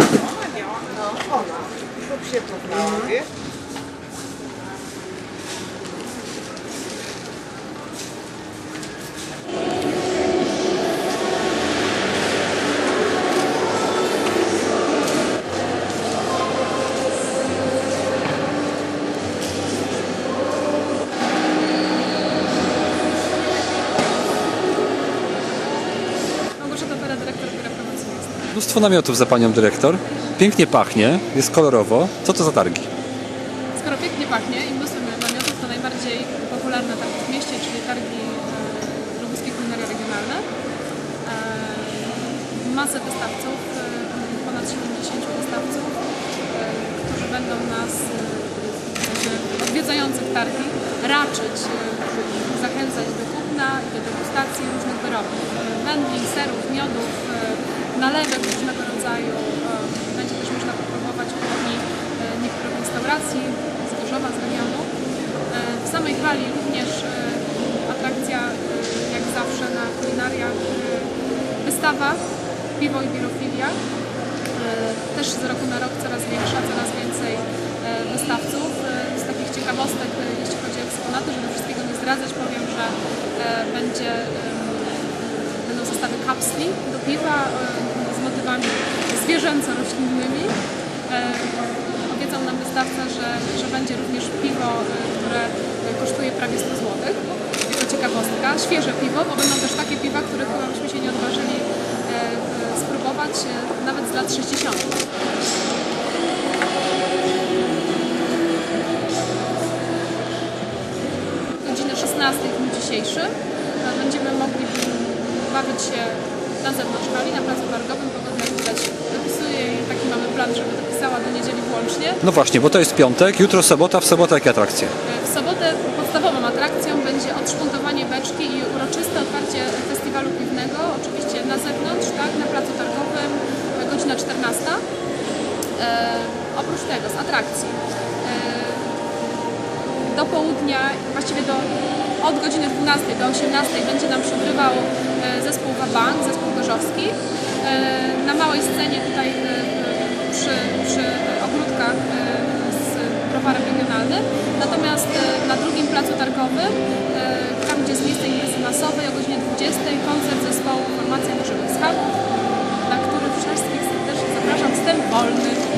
Ona działa. No, ona. Chłop się poznała, wiesz? Mnóstwo namiotów za panią dyrektor. Pięknie pachnie, jest kolorowo. Co to za targi? Skoro pięknie pachnie i mnóstwo namiotów, to najbardziej popularne targi w mieście, czyli targi e, lubuskie kulinaria regionalne. E, masę wystawców, e, ponad 70 wystawców, którzy będą nas, odwiedzających targi, raczyć, zachęcać do kupna i do degustacji różnych wyrobów. Wędli, serów, miodów, nalewek różnego rodzaju. Będzie też można popróbować kuchni e, niektórych restauracji z Gorzowa, z regionu. E, W samej hali również e, atrakcja, jak zawsze na kulinariach, wystawa Piwo i Birofilia. Też z roku na rok coraz większa, coraz więcej wystawców. Z takich ciekawostek, jeśli chodzi o eksponaty, żeby wszystkiego nie zdradzać, powiem, że będzie, będą zestawy kapsli do piwa motywami zwierzęco-roślinnymi. E, Obiecał nam wystawca, że, że będzie również piwo, e, które kosztuje prawie 100 zł. Jako ciekawostka. Świeże piwo, bo będą też takie piwa, których chyba byśmy się nie odważyli e, spróbować nawet z lat 60. godziny 16 w dniu dzisiejszy. Będziemy mogli bawić się na zewnątrz hali, na placu targowym. Do niedzieli włącznie. No właśnie, bo to jest piątek, jutro sobota, w sobotę jakie atrakcje? W sobotę podstawową atrakcją będzie odszpuntowanie beczki i uroczyste otwarcie festiwalu piwnego, oczywiście na zewnątrz, tak, na placu targowym, godzina 14. E, oprócz tego z atrakcji e, do południa, właściwie do, od godziny 12 do 18 będzie nam przygrywał e, zespół Wabank, zespół gorzowski. E, na małej scenie tutaj e, ogródkach e, z browarem regionalnym. Natomiast e, na drugim placu targowym, e, tam gdzie jest miejsce imprezy masowej o godzinie 20 koncert